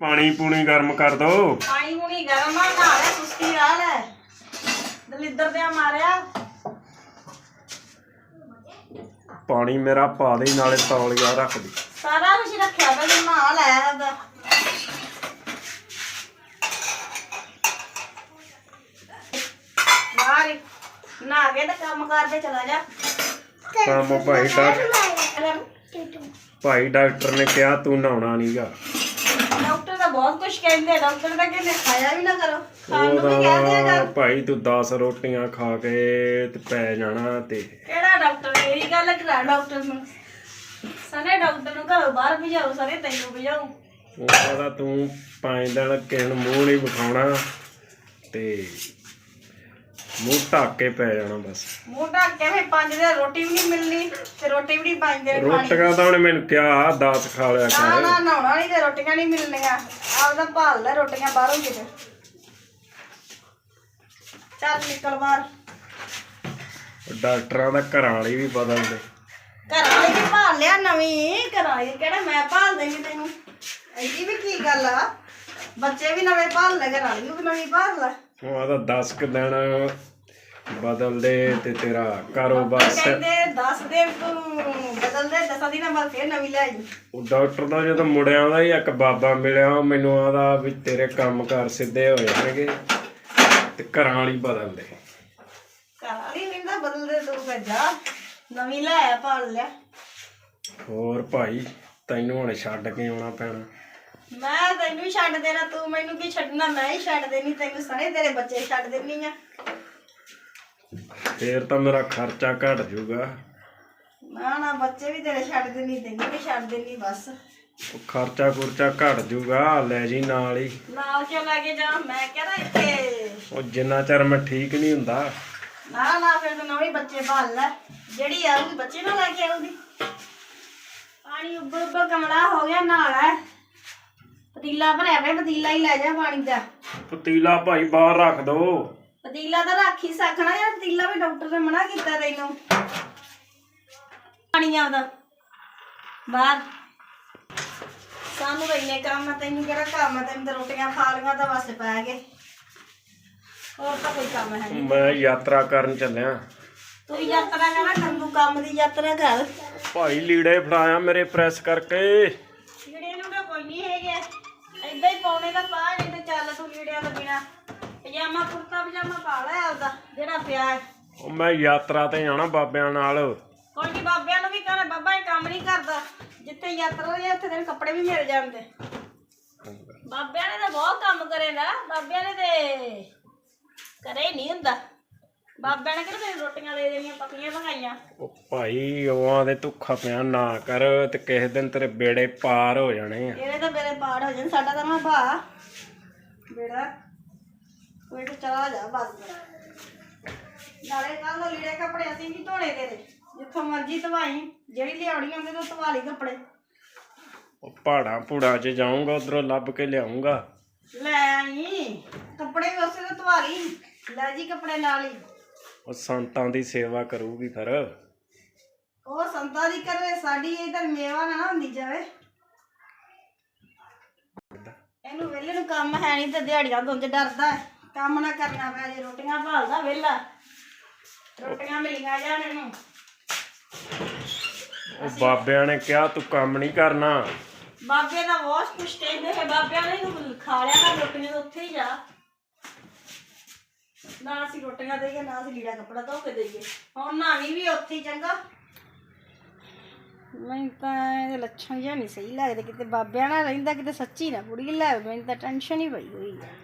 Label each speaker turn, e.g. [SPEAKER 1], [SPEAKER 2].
[SPEAKER 1] ਪਾਣੀ ਪੂਣੀ ਗਰਮ ਕਰ ਦੋ।
[SPEAKER 2] ਪਾਣੀ ਪੂਣੀ ਗਰਮ ਆ ਨਹਾ ਲੈ ਸੁਸਤੀ ਆ ਲੈ। ਦਲਿੱਦਰ ਤੇ ਮਾਰਿਆ।
[SPEAKER 1] ਪਾਣੀ ਮੇਰਾ ਪਾ ਦੇ ਨਾਲੇ ਤੌਲੀਆ ਰੱਖ ਦੇ।
[SPEAKER 2] ਸਾਰਾ ਕੁਝ ਰੱਖਿਆ ਤਾਂ ਜੇ ਨਹਾ ਲੈ ਮਾਰ ਨਹਾ ਕੇ ਤੇ ਕੰਮ ਕਰਦੇ ਚਲਾ ਜਾ।
[SPEAKER 1] ਕੰਮ ਭਾਈ ਡਾਕ ਭਾਈ ਡਾਕਟਰ ਨੇ ਕਿਹਾ ਤੂੰ ਨਹਾਉਣਾ ਨਹੀਂਗਾ
[SPEAKER 2] ਡਾਕਟਰ ਤਾਂ ਬਹੁਤ ਕੁਝ ਕਹਿੰਦੇ ਆ, ਡਾਕਟਰ ਤਾਂ ਕਹਿੰਦੇ ਖਾਇਆ ਵੀ ਨਾ ਕਰੋ। ਖਾਣ ਨੂੰ ਵੀ ਕਹਿੰਦੇ ਆ
[SPEAKER 1] ਉਹਦਾ
[SPEAKER 2] ਕਰ
[SPEAKER 1] ਭਾਈ ਤੂੰ 10 ਰੋਟੀਆਂ ਖਾ ਕੇ ਤੇ ਪੈ ਜਾਣਾ ਤੇ।
[SPEAKER 2] ਕਿਹੜਾ ਡਾਕਟਰ? ਮੇਰੀ ਗੱਲ ਕਰਾ ਡਾਕਟਰ ਨੂੰ। ਸਾਰੇ ਡਾਕਟਰ ਨੂੰ ਘਰੋਂ ਬਾਹਰ ਭਜਾਓ ਸਾਰੇ ਤੈਨੂੰ ਭਜਾਓ
[SPEAKER 1] ਉਹਦਾ ਤੂੰ ਪੰਜ ਦਿਨ ਕਿਸੇ ਨੂੰ ਮੂੰਹ ਨਹੀਂ ਵਿਖਾਉਣਾ ਤੇ ਮੂੰਹ ਢੱਕ ਕੇ ਪੈ ਜਾਣਾ ਬਸ।
[SPEAKER 2] ਮੂੰਹ ਢੱਕ ਕੇ ਫਿਰ ਪੰਜ ਦਿਨ ਰੋਟੀ ਵੀ ਨਹੀਂ ਮਿਲਣੀ ਤੇ ਰੋਟੀ ਵੀ ਨਹੀਂ ਪੰਜ ਦਿਨ ਖਾਣੀ
[SPEAKER 1] ਰੋਟੀਆਂ ਤਾਂ ਉਹਨੇ ਮੈਨੂੰ ਕਿਹਾ 10 ਖਾ ਲਿਆ
[SPEAKER 2] ਨਾ
[SPEAKER 1] ਕਰ।
[SPEAKER 2] ਨਾ ਨਹਾਉਣਾ ਨਹੀਂ ਤੇ ਰੋਟੀਆਂ ਨਹੀਂ ਮਿਲਣੀਆਂ। ਆਪਦਾ ਭਾਲ ਲੈ ਰੋਟੀਆਂ ਬਾਹਰੋਂ ਕਿਤੇ। ਚੱਲ ਨਿਕਲ ਬਾਹਰ।
[SPEAKER 1] ਡਾਕਟਰਾਂ ਦਾ ਘਰਾਂ ਵਾਲੀ ਵੀ ਬਦਲਦੇ
[SPEAKER 2] ਘਰ ਵਾਲੀ ਵੀ ਭਾਲ ਲਿਆ ਨਵੀਂ ਘਰ ਵਾਲੀ ਕਿਹੜਾ ਮੈਂ ਭਾਲ ਦੇਣੀ ਤੈਨੂੰ? ਐਡੀ ਵੀ ਕੀ ਗੱਲ ਆ? ਬੱਚੇ ਵੀ ਨਵੇਂ ਭਾਲ ਲੈ ਘਰ ਵਾਲੀ ਨੂੰ ਵੀ ਨਵੀਂ ਭਾਲ ਲੈ।
[SPEAKER 1] ਉਹ ਆਦਾ 10 ਕੁ ਦਿਨ ਬਦਲਦੇ ਤੇ ਤੇਰਾ ਕਾਰੋਬਾਰ ਸ-
[SPEAKER 2] ਕਹਿੰਦੇ 10 ਦਿਨ ਤੂੰ ਬਦਲਦੇ 10 ਦਿਨਾਂ ਬਾਅਦ ਫੇਰ ਨਵੀਂ ਲੈ ਆਈ
[SPEAKER 1] ਉਹ ਡਾਕਟਰ ਦਾ ਜਦੋਂ ਮੁੰਡਿਆਂ ਦਾ ਹੀ ਇੱਕ ਬਾਬਾ ਮਿਲਿਆ ਉਹ ਮੈਨੂੰ ਆਦਾ ਵੀ ਤੇਰੇ ਕੰਮ ਕਾਰ ਸਿੱਧੇ ਹੋ ਜਾਣਗੇ ਤੇ ਘਰਾਂ ਵਾਲੀ ਬਦਲਦੇ।
[SPEAKER 2] ਘਰ ਵਾਲੀ ਵੀ ਨਾ ਬਦਲਦੇ ਤੂੰ ਫਿਰ ਜਾ ਨਵੀਂ ਲੈ ਆ ਭਾਲ ਲਿਆ।
[SPEAKER 1] ਹੋਰ ਭਾਈ ਤੈਨੂੰ ਹੁਣ ਛੱਡ ਕੇ ਆਉਣਾ ਪੈਣਾ।
[SPEAKER 2] ਮੈਂ ਤੈਨੂੰ ਹੀ ਛੱਡ ਦੇਣਾ ਤੂੰ ਮੈਨੂੰ ਕੀ ਛੱਡਣਾ? ਮੈਂ ਹੀ ਛੱਡ ਦੇਣੀ ਤੈਨੂੰ ਸਾਰੇ ਤੇਰੇ ਬੱਚੇ ਛੱਡ ਦੇਣੀ ਆ।
[SPEAKER 1] ਫੇਰ ਤਾਂ ਮੇਰਾ ਖਰਚਾ ਘਟ ਜਾਊਗਾ।
[SPEAKER 2] ਨਾ ਨਾ ਬੱਚੇ ਵੀ ਤੇਰੇ ਛੱਡ ਦੇਣੀ ਤੈਨੂੰ ਵੀ ਛੱਡ ਦੇਣੀ ਬਸ।
[SPEAKER 1] ਉਹ ਖਰਚਾ ਖੁਰਚਾ ਘਟ ਜਾਊਗਾ ਲੈ ਜੀ ਨਾਲ ਹੀ।
[SPEAKER 2] ਨਾਲ ਕਿਉਂ ਲੈ ਕੇ ਜਾ ਮੈਂ ਕਹਿੰਦਾ ਇੱਥੇ?
[SPEAKER 1] ਉਹ ਜਿੰਨਾ ਚਿਰ ਮੈਂ ਠੀਕ ਨਹੀਂ ਹੁੰਦਾ।
[SPEAKER 2] ਨਾ ਨਾ ਫਿਰ ਤੂੰ ਨਵੇਂ ਬੱਚੇ ਭਾਲ ਲੈ। ਜਿਹੜੀ ਆਊਗੀ ਬੱਚੇ ਨਾਲ ਲੈ ਕੇ ਆਊਗੀ। ਪਾਣੀ ਉੱਬਲ ਉੱਬਲ ਕਮਲਾ ਹੋ ਗਿਆ ਨਾਲ ਹੈ। ਪਤੀਲਾ ਭਰਿਆ ਪਿਆ ਪਤੀਲਾ ਹੀ ਲੈ ਜਾ ਪਾਣੀ ਦਾ।
[SPEAKER 1] ਪਤੀਲਾ ਭਾਈ ਬਾਹਰ ਰੱਖ ਦੋ।
[SPEAKER 2] ਪਤੀਲਾ ਤਾਂ ਰੱਖ ਹੀ ਸਕਣਾ ਯਾਰ ਪਤੀਲਾ ਵੀ ਡਾਕਟਰ ਨੇ ਮਨਾ ਕੀਤਾ ਤੈਨੂੰ। ਪਾਣੀ ਆਉਂਦਾ। ਬਾਹਰ। ਸਾਨੂੰ ਤਾਂ ਇੰਨੇ ਕੰਮ ਆ ਤੈਨੂੰ ਕਿਹੜਾ ਕੰਮ ਆ? ਤੈਨੂੰ ਤਾਂ ਰੋਟੀਆਂ ਖਾ ਲਈਆਂ ਤਾਂ ਬਸ ਪੈ ਗਏ। ਹੋਰ ਤਾਂ ਕੋਈ ਕੰਮ ਹੈ ਨਹੀਂ।
[SPEAKER 1] ਮੈਂ ਯਾਤਰਾ ਕਰਨ ਚੱਲਿਆ।
[SPEAKER 2] ਤੂੰ ਯਾਤਰਾ ਕਰਨਾ ਕੰਦੂ ਕੰਮ ਦੀ ਯਾਤਰਾ ਕਰ।
[SPEAKER 1] ਭਾਈ ਲੀੜੇ ਫੜਾਇਆ ਮੇਰੇ ਪ੍ਰੈਸ ਕਰਕੇ।
[SPEAKER 2] ਏਦਾਂ ਹੀ ਪਾਉਣੇ ਦਾ ਪਾ ਨਹੀਂ ਤੇ ਚੱਲ ਤੂੰ ਲੀੜਿਆਂ ਤੋਂ ਬਿਨਾ। ਪਜਾਮਾ ਕੁੜਤਾ ਪਜਾਮਾ ਪਾ ਲੈ ਆਪਦਾ ਜਿਹੜਾ ਪਿਆ ਹੈ।
[SPEAKER 1] ਉਹ ਮੈਂ ਯਾਤਰਾ ਤੇ ਜਾਣਾ ਬਾਬਿਆਂ ਨਾਲ।
[SPEAKER 2] ਕੋਈ ਨਹੀਂ ਬਾਬਿਆਂ ਨੂੰ ਵੀ ਕਹਿੰਦਾ ਬਾਬਾ ਇਹ ਕੰਮ ਨਹੀਂ ਕਰਦਾ। ਜਿੱਥੇ ਯਾਤਰਾ ਹੋਈ ਉੱਥੇ ਤੈਨੂੰ ਕੱਪੜੇ ਵੀ ਮਿਲ ਜਾਂਦੇ ਬਾਬਿਆਂ ਨੇ ਤਾਂ ਬਹੁਤ ਕੰਮ ਕਰੇ ਨਾ ਬਾਬਿਆਂ ਨੇ ਤੇ ਕਰੇ ਹੀ ਨਹੀਂ ਹੁੰਦਾ। ਬਾਬਿਆਂ ਨੇ ਕਿਹੜਾ ਤੈਨੂੰ ਰੋਟੀਆਂ ਦੇ ਦੇਣੀਆਂ ਪੱਕੀਆਂ ਭਗਾਈਆਂ
[SPEAKER 1] ਉਹ ਭਾਈ ਉਹਾਂ ਦੇ ਧੁੱਖਾ ਪਿਆ ਨਾ ਕਰ ਤੇ ਕਿਸੇ ਦਿਨ ਤੇਰੇ ਬੇੜੇ ਪਾਰ ਹੋ ਜਾਣੇ ਆ।
[SPEAKER 2] ਇਹਦੇ ਤਾਂ ਮੇਰੇ ਪਾੜ ਹੋ ਜਾਣ ਸਾਡਾ ਤਾਂ ਨਾ ਭਾ। ਬੇੜਾ ਕੋਈ ਤੇ ਚਲਾ ਜਾ ਬਸ ਨਾਲੇ ਕੱਲ ਨੂੰ ਲੀੜੇ ਕੱਪੜੇ ਅਸੀਂ ਵੀ ਧੋਣੇ ਤੇਰੇ ਜਿੱਥੋਂ ਮਰਜ਼ੀ ਧਵਾਈ ਜਿਹੜੀ ਲਿਆਉਣੀ ਹੁੰਦੀ ਤੂੰ ਧਵਾ ਲਈ ਕੱਪੜੇ।
[SPEAKER 1] ਉਹ ਪਹਾੜਾਂ ਪੂੜਾਂ 'ਚ ਜਾਊਂਗਾ ਉਧਰੋਂ ਲੱਭ ਕੇ ਲਿਆਉਂਗਾ
[SPEAKER 2] ਲੈ ਆਈ ਕੱਪੜੇ ਵੀ ਉਸੇ ਤੋਂ ਧਵਾ ਲਈ ਲੈ ਜੀ ਕੱਪੜੇ ਨਾਲ ਹੀ।
[SPEAKER 1] ਉਹ ਸੰਤਾਂ ਦੀ ਸੇਵਾ ਕਰੂਗੀ ਫਿਰ।
[SPEAKER 2] ਉਹ ਸੰਤਾਂ ਦੀ ਕਰੇ ਸਾਡੀ ਇਧਰ ਮੇਵਾ ਨਾ ਨਾ ਹੁੰਦੀ ਜਾਵੇ। ਇਹਨੂੰ ਵੇਲੇ ਨੂੰ ਕੰਮ ਹੈ ਨਹੀਂ ਤੇ ਦਿਹਾੜੀਆਂ ਤੋਂ ਡਰਦਾ ਹੈ। ਕੰਮ ਨਾ ਕਰਨਾ ਪੈ ਜੇ ਰੋਟੀਆਂ ਭਾਲਦਾ ਵੇਲਾ ਰੋਟੀਆਂ ਮਿਲੀਆਂ ਜਾਣ ਇਹਨੂੰ।
[SPEAKER 1] ਉਹ ਬਾਬਿਆਂ ਨੇ ਕਿਹਾ ਤੂੰ ਕੰਮ ਨਹੀਂ ਕਰਨਾ।
[SPEAKER 2] ਬਾਬੇ ਦਾ ਵਾਸ਼ ਕੁਛ ਕਹਿੰਦੇ ਹੈ ਬਾਬਿਆਂ ਨੇ ਇਹਨੂੰ ਖਾ ਲਿਆ ਕਰ ਰੋਟੀਆਂ ਤਾਂ ਉੱਥੇ ਹੀ ਜਾ। ਨਾ ਅਸੀਂ ਰੋਟੀਆਂ ਦੇਈਏ, ਨਾ ਅਸੀਂ ਲੀੜਾ ਕੱਪੜਾ ਧੋ ਕੇ ਦੇਈਏ। ਹੁਣ ਨਾਵੀਂ ਵੀ ਉੱਥੇ ਹੀ ਚੰਗਾ। ਮੈਨੂੰ ਤਾਂ ਇਹਦੇ ਲੱਛਣ ਜਿਹਾ ਨਹੀਂ ਸਹੀ ਲੱਗਦੇ। ਕਿਤੇ ਬਾਬਿਆਂ ਨਾਲ ਰਹਿੰਦਾ, ਕਿਤੇ ਸੱਚੀ ਨਾ ਕੁੜੀ ਲੈ ਮੈਨੂੰ ਤਾਂ ਟੈਨਸ਼ਨ ਹੀ ਪਈ ਹੋਈ ਹੈ।